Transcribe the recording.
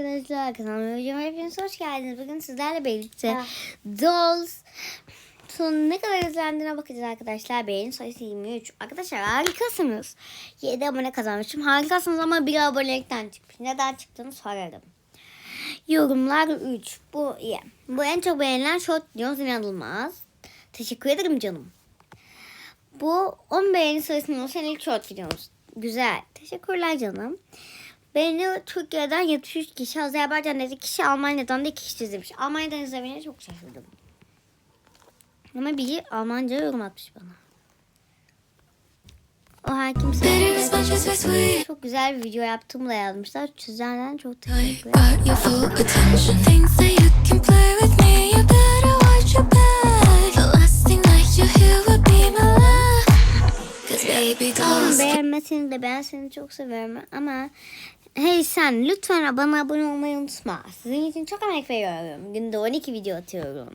arkadaşlar kanalıma videoma hepiniz hoş geldiniz. Bugün sizlerle birlikte Ha. Dolls son ne kadar izlendiğine bakacağız arkadaşlar. Beğeni sayısı 23. Arkadaşlar harikasınız. 7 abone kazanmışım. Harikasınız ama bir abonelikten çıkmış. Neden çıktığını sorarım. Yorumlar 3. Bu iyi. Bu en çok beğenilen short videomuz inanılmaz. Teşekkür ederim canım. Bu 10 beğeni sayısının olsa ilk short videomuz. Güzel. Teşekkürler canım. Beni Türkiye'den 73 kişi, Azerbaycan'da 2 kişi, Almanya'dan da 2 kişi izlemiş. Almanya'dan izlemeye çok şaşırdım. Ama biri Almanca yorum atmış bana. O her kimse. Çok güzel bir video yaptığımı da yazmışlar. Sizlerden çok teşekkür ederim. Beğenmesini de ben seni çok seviyorum ama hey sen lütfen bana abone olmayı unutma. Sizin için çok emek veriyorum. Günde 12 video atıyorum.